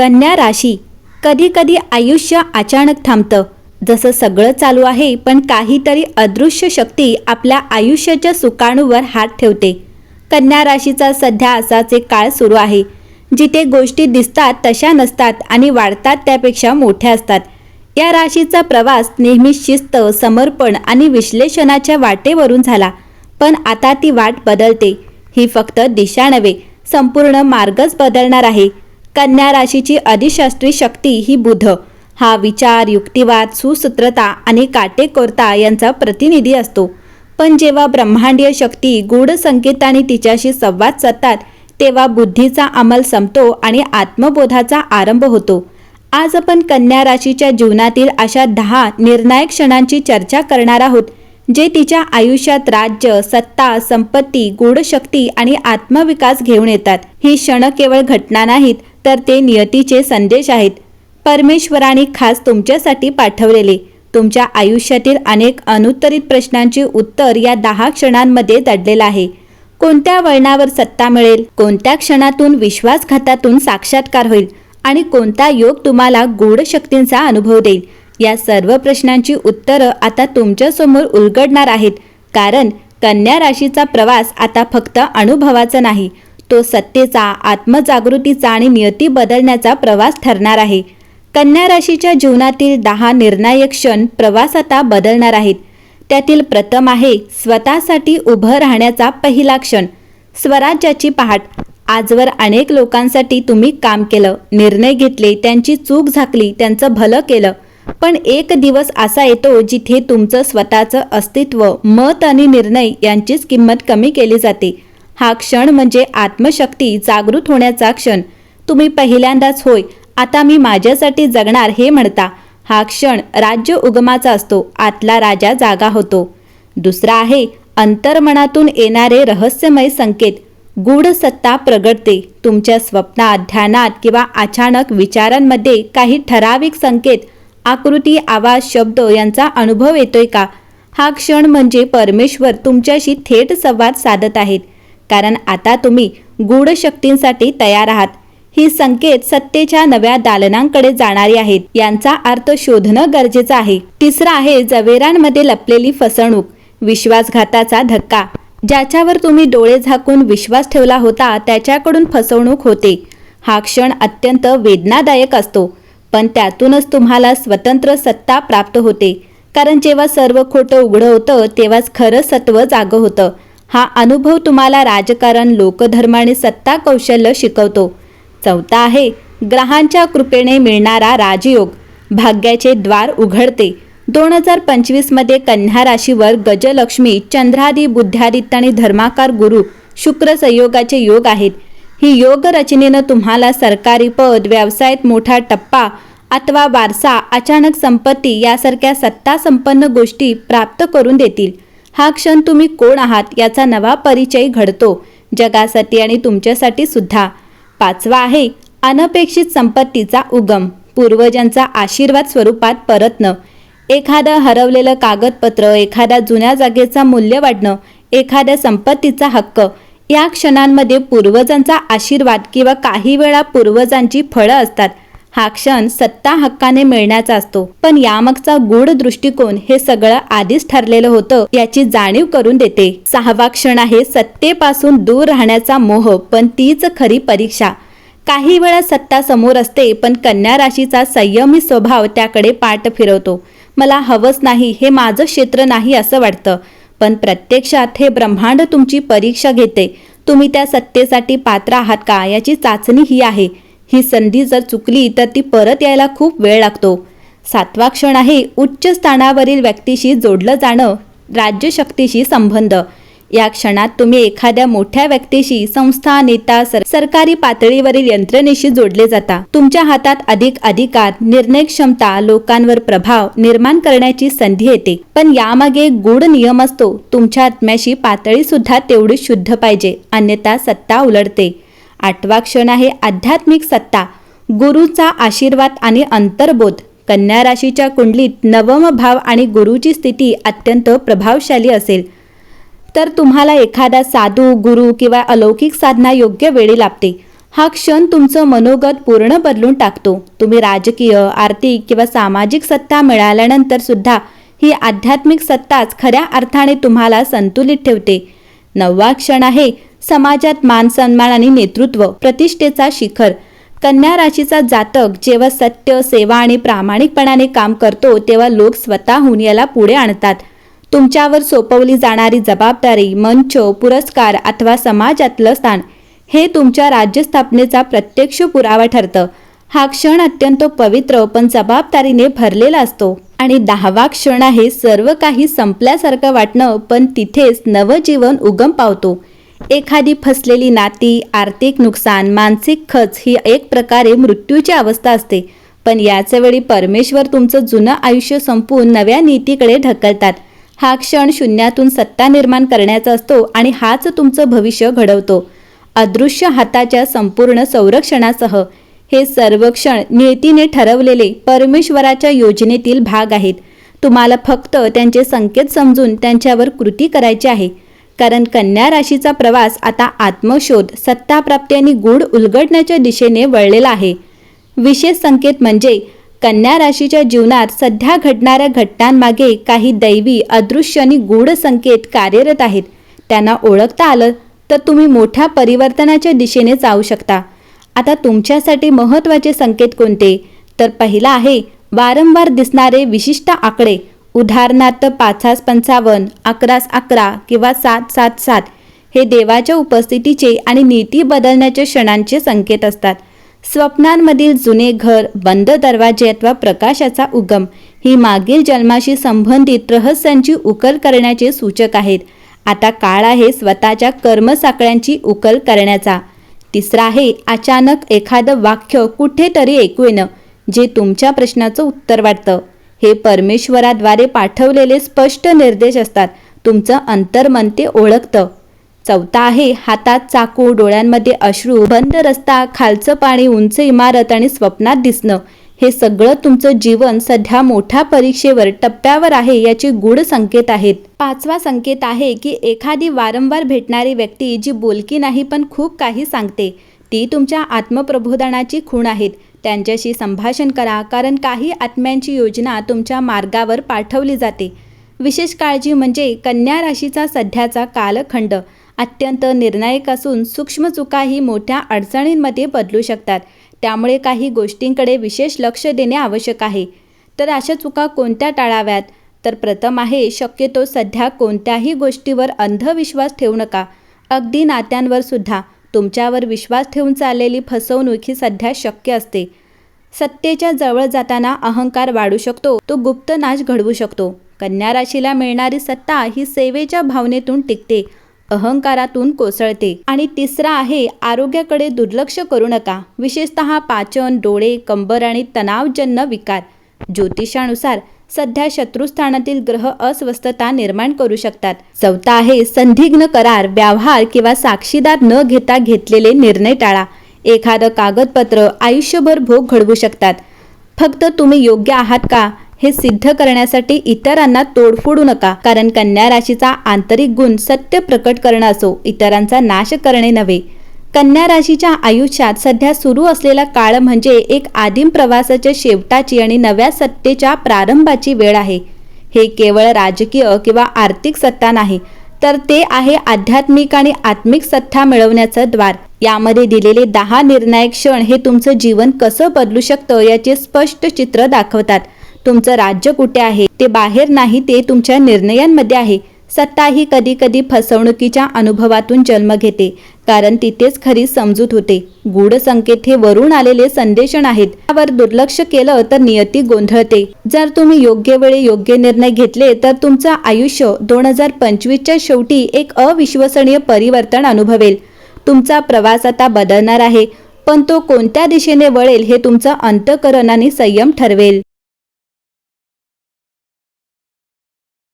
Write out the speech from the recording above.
कन्या राशी. कधी कधी आयुष्य अचानक थांबतं. जसं सगळं चालू आहे पण काहीतरी अदृश्य शक्ती आपल्या आयुष्याच्या सुकाणूवर हात ठेवते. कन्या राशीचा सध्या असाच एक काळ सुरू आहे. जिथे गोष्टी दिसतात तशा नसतात आणि वाढतात त्यापेक्षा मोठ्या असतात. या राशीचा प्रवास नेहमी शिस्त समर्पण आणि विश्लेषणाच्या वाटेवरून झाला. पण आता ती वाट बदलते. ही फक्त दिशा नव्हे संपूर्ण मार्गच बदलणार आहे. कन्या राशीची अधिशास्त्री शक्ती ही बुध. हा विचार युक्तिवाद सुसूत्रता आणि काटेकोरता यांचा प्रतिनिधी असतो. पण जेव्हा ब्रह्मांडीय शक्ती गूढ संकेताने तिच्याशी संवाद साधतात तेव्हा बुद्धीचा अंमल संपतो आणि आत्मबोधाचा आरंभ होतो. आज आपण कन्या राशीच्या जीवनातील अशा दहा निर्णायक क्षणांची चर्चा करणार आहोत जे तिच्या आयुष्यात राज्य सत्ता संपत्ती गूढशक्ती आणि आत्मविकास घेऊन येतात. ही क्षण केवळ घटना नाहीत तर ते नियतीचे संदेश आहेत. परमेश्वराने खास तुमच्यासाठी पाठवलेले. तुमच्या आयुष्यातील अनेक अनुत्तरित प्रश्नांची उत्तर या दहा क्षणांमध्ये दडलेलं आहे. कोणत्या वळणावर सत्ता मिळेल? कोणत्या क्षणातून विश्वासघातातून साक्षात्कार होईल? आणि कोणता योग तुम्हाला गूढ शक्तींचा अनुभव देईल? या सर्व प्रश्नांची उत्तरं आता तुमच्यासमोर उलगडणार आहेत. कारण कन्या राशीचा प्रवास आता फक्त अनुभवाचा नाही तो सत्तेचा आत्मजागृतीचा आणि नियती बदलण्याचा प्रवास ठरणार आहे. कन्या राशीच्या जीवनातील दहा निर्णायक क्षण प्रवास आता बदलणार आहेत. त्यातील प्रथम आहे स्वतःसाठी उभं राहण्याचा पहिला क्षण. स्वराज्याची पहाट. आजवर अनेक लोकांसाठी तुम्ही काम केलं निर्णय घेतले त्यांची चूक झाकली त्यांचं भलं केलं. पण एक दिवस असा येतो जिथे तुमचं स्वतःचं अस्तित्व मत आणि निर्णय यांचीच किंमत कमी केली जाते. हा क्षण म्हणजे आत्मशक्ती जागृत होण्याचा क्षण. तुम्ही पहिल्यांदाच होय आता मी माझ्यासाठी जगणार हे म्हणता. हा क्षण राज्य उगमाचा असतो आतला राजा जागा होतो. दुसरा आहे अंतर्मनातून येणारे रहस्यमय संकेत. गूढ सत्ता प्रगटते तुमच्या स्वप्नात ध्यानात किंवा अचानक विचारांमध्ये काही ठराविक संकेत आकृती आवाज शब्द यांचा अनुभव येतोय का? हा क्षण म्हणजे परमेश्वर तुमच्याशी थेट संवाद साधत आहेत. कारण आता तुम्ही गूढ शक्तींसाठी तयार आहात. ही संकेत सत्तेच्या नव्या दालनांकडे जाणारी आहेत. यांचा अर्थ शोधणं गरजेचं आहे. तिसरा आहे जवेरांमध्ये लपलेली फसवणूक विश्वासघाताचा धक्का. ज्याच्यावर तुम्ही डोळे झाकून विश्वास ठेवला होता त्याच्याकडून फसवणूक होते. हा क्षण अत्यंत वेदनादायक असतो. पण त्यातूनच तुम्हाला स्वतंत्र सत्ता प्राप्त होते. कारण जेव्हा सर्व खोटं उघडं होतं तेव्हाच खरं सत्व जागं होतं. हा अनुभव तुम्हाला राजकारण लोकधर्म आणि सत्ता कौशल्य शिकवतो. चौथा आहे ग्रहांच्या कृपेने मिळणारा राजयोग. भाग्याचे द्वार उघडते. दोन हजार पंचवीसमध्ये कन्या राशीवर गजलक्ष्मी चंद्रादी बुद्ध्यादित्य आणि धर्माकार गुरु शुक्र संयोगाचे योग आहेत. ही योग रचनेनं तुम्हाला सरकारी पद व्यवसायात मोठा टप्पा अथवा वारसा अचानक संपत्ती यासारख्या सत्ता संपन्न गोष्टी प्राप्त करून देतील. हा क्षण तुम्ही कोण आहात याचा नवा परिचय घडतो. जगासाठी आणि तुमच्यासाठी सुद्धा. पाचवा आहे अनपेक्षित संपत्तीचा उगम. पूर्वजांचा आशीर्वाद स्वरूपात परतणं. एखादं हरवलेलं कागदपत्र एखाद्या जुन्या जागेचा मूल्य वाढणं एखाद्या संपत्तीचा हक्क या क्षणांमध्ये पूर्वजांचा आशीर्वाद किंवा काही वेळा पूर्वजांची फळं असतात. हा क्षण सत्ता हक्काने मिळण्याचा असतो. पण यामागचा गूढ दृष्टिकोन हे सगळं आधीच ठरलेलं होतं याची जाणीव करून देते. सहावा क्षण आहे सत्तेपासून दूर राहण्याचा मोह पण तीच खरी परीक्षा. काही वेळा सत्ता समोर असते पण कन्या राशीचा संयमी स्वभाव त्याकडे पाठ फिरवतो. मला हवंच नाही हे माझं क्षेत्र नाही असं वाटतं. पण प्रत्यक्षात हे ब्रह्मांड तुमची परीक्षा घेते. तुम्ही त्या सत्तेसाठी पात्र आहात का याची चाचणी ही आहे. ही संधी जर चुकली तर ती परत यायला खूप वेळ लागतो. सातवा क्षण आहे उच्च स्थानावरील व्यक्तीशी जोडलं जाणं राज्यशक्तीशी संबंध. या क्षणात तुम्ही एखाद्या मोठ्या व्यक्तीशी संस्था नेता सर सरकारी पातळीवरील यंत्रणेशी जोडले जाता. तुमच्या हातात अधिक अधिकार निर्णय क्षमता लोकांवर प्रभाव निर्माण करण्याची संधी येते. पण यामागे गूढ नियम असतो. तुमच्या आत्म्याशी पातळी सुद्धा तेवढी शुद्ध पाहिजे. अन्यथा सत्ता उलटते. आठवा क्षण आहे आध्यात्मिक सत्ता गुरुचा आशीर्वाद आणि अंतर्बोध. कन्या राशीच्या कुंडलीत नवम भाव आणि गुरुची स्थिती अत्यंत प्रभावशाली असेल. तर तुम्हाला एखादा साधू गुरु किंवा अलौकिक साधना योग्य वेळी लाभते. हा क्षण तुमचं मनोगत पूर्ण बदलून टाकतो. तुम्ही राजकीय आर्थिक किंवा सामाजिक सत्ता मिळाल्यानंतर सुद्धा ही आध्यात्मिक सत्ताच खऱ्या अर्थाने तुम्हाला संतुलित ठेवते. नववा क्षण आहे समाजात मान सन्मान आणि नेतृत्व प्रतिष्ठेचा शिखर. कन्या राशीचा जातक जेव्हा सत्य सेवा आणि प्रामाणिकपणाने काम करतो तेव्हा लोक स्वतःहून याला पुढे आणतात. तुमच्यावर सोपवली जाणारी जबाबदारी मंच पुरस्कार अथवा समाजातलं स्थान हे तुमच्या राज्यस्थापनेचा प्रत्यक्ष पुरावा ठरतं. हा क्षण अत्यंत पवित्र पण जबाबदारीने भरलेला असतो. आणि दहावा क्षण आहे सर्व काही संपल्यासारखं वाटणं पण तिथेच नवजीवन उगम पावतो. एखादी फसलेली नाती आर्थिक नुकसान मानसिक खच ही एक प्रकारे मृत्यूची अवस्था असते. पण याचवेळी परमेश्वर तुमचं जुनं आयुष्य संपवून नव्या नीतीकडे ढकलतात. हा क्षण शून्यातून सत्ता निर्माण करण्याचा असतो आणि हाच तुमचं भविष्य घडवतो. अदृश्य हाताच्या संपूर्ण संरक्षणासह हे सर्व क्षण नियतीने ठरवलेले परमेश्वराच्या योजनेतील भाग आहेत. तुम्हाला फक्त त्यांचे संकेत समजून त्यांच्यावर कृती करायची आहे. कारण कन्या राशीचा प्रवास आता आत्मशोध सत्ताप्राप्ती आणि गूढ उलगडण्याच्या दिशेने वळलेला आहे. विशेष संकेत म्हणजे कन्या राशीच्या जीवनात सध्या घडणाऱ्या घटनांमागे काही दैवी अदृश्य आणि गूढ संकेत कार्यरत आहेत. त्यांना ओळखता आलं तर तुम्ही मोठ्या परिवर्तनाच्या दिशेने जाऊ शकता. आता तुमच्यासाठी महत्त्वाचे संकेत कोणते? तर पहिला आहे वारंवार दिसणारे विशिष्ट आकडे उदाहरणार्थ पाचास पंचावन्न अकरास अकरा किंवा सात सात सात हे देवाच्या उपस्थितीचे आणि नीती बदलण्याच्या क्षणांचे संकेत असतात. स्वप्नांमधील जुने घर बंद दरवाजे अथवा प्रकाशाचा उगम ही मागील जन्माशी संबंधित रहस्यांची उकल करण्याचे सूचक आहेत. आता काळ आहे स्वतःच्या कर्मसाकळ्यांची उकल करण्याचा. तिसरा आहे अचानक एखादं वाक्य कुठेतरी ऐकू येणं जे तुमच्या प्रश्नाचं उत्तर वाटतं. हे परमेश्वराद्वारे पाठवलेले स्पष्ट निर्देश असतात. तुमचं अंतर्मन ते ओळखतं. चौथा आहे हातात चाकू डोळ्यांमध्ये अश्रू बंद रस्ता खालचं पाणी उंच इमारत आणि स्वप्नात दिसणं. हे सगळं तुमचं जीवन सध्या मोठ्या परीक्षेवर टप्प्यावर आहे याचे गूढ संकेत आहेत. पाचवा संकेत आहे की एखादी वारंवार भेटणारी व्यक्ती जी बोलकी नाही पण खूप काही सांगते ती तुमच्या आत्मप्रबोधनाची खूण आहेत. त्यांच्याशी संभाषण करा कारण काही आत्म्यांची योजना तुमच्या मार्गावर पाठवली जाते. विशेष काळजी म्हणजे कन्या राशीचा सध्याचा कालखंड. अत्यंत निर्णायक असून सूक्ष्म चुकाही मोठ्या अडचणींमध्ये बदलू शकतात. त्यामुळे काही गोष्टींकडे विशेष लक्ष देणे आवश्यक आहे. तर अशा चुका कोणत्या टाळाव्यात? तर प्रथम आहे शक्यतो सध्या कोणत्याही गोष्टीवर अंधविश्वास ठेवू नका. अगदी नात्यांवर सुद्धा. तुमच्यावर विश्वास ठेवून चाललेली फसवणूक ही सध्या शक्य असते. सत्तेच्या जवळ जाताना अहंकार वाढू शकतो तो गुप्त नाश घडवू शकतो. कन्या राशीला मिळणारी सत्ता ही सेवेच्या भावनेतून टिकते अहंकारातून कोसळते. आणि तिसरा आहे आरोग्याकडे दुर्लक्ष करू नका. विशेषतः पाचन डोळे कंबर आणि तणावजन्य विकार. ज्योतिषानुसार सध्या शत्रुस्थानातील ग्रह अस्वस्थता निर्माण करू शकतात. चौथा आहे संदिग्ध करार व्यवहार किंवा साक्षीदार न घेता घेतलेले निर्णय टाळा. एखादं कागदपत्र आयुष्यभर भोग घडवू शकतात. फक्त तुम्ही योग्य आहात का? हे सिद्ध करण्यासाठी इतरांना तोडफोडू नका. कारण कन्या राशीचा आंतरिक गुण सत्य प्रकट करणं असो इतरांचा नाश करणे नव्हे. कन्या राशीच्या आयुष्यात सध्या सुरू असलेला काळ म्हणजे एक आदिम प्रवासाच्या शेवटाची आणि नव्या सत्तेच्या प्रारंभाची वेळ आहे. हे केवळ राजकीय किंवा आर्थिक सत्ता नाही तर ते आहे आध्यात्मिक आणि आत्मिक सत्ता मिळवण्याचं द्वार. यामध्ये दिलेले दहा निर्णायक क्षण हे तुमचं जीवन कसं बदलू शकतं याचे स्पष्ट चित्र दाखवतात. तुमचं राज्य कुठे आहे ते बाहेर नाही ते तुमच्या निर्णयांमध्ये आहे. सत्ता ही कधी कधी फसवणुकीच्या अनुभवातून जन्म घेते. कारण तिथेच खरी समजूत होते. गूढ संकेत हे वरून आलेले संदेशन आहेत. त्यावर दुर्लक्ष केलं तर नियती गोंधळते. जर तुम्ही योग्य वेळी योग्य निर्णय घेतले तर तुमचं आयुष्य दोन हजार पंचवीसच्या शेवटी एक अविश्वसनीय परिवर्तन अनुभवेल. तुमचा प्रवास आता बदलणार आहे पण तो कोणत्या दिशेने वळेल हे तुमचं अंतकरण आणि संयम ठरवेल.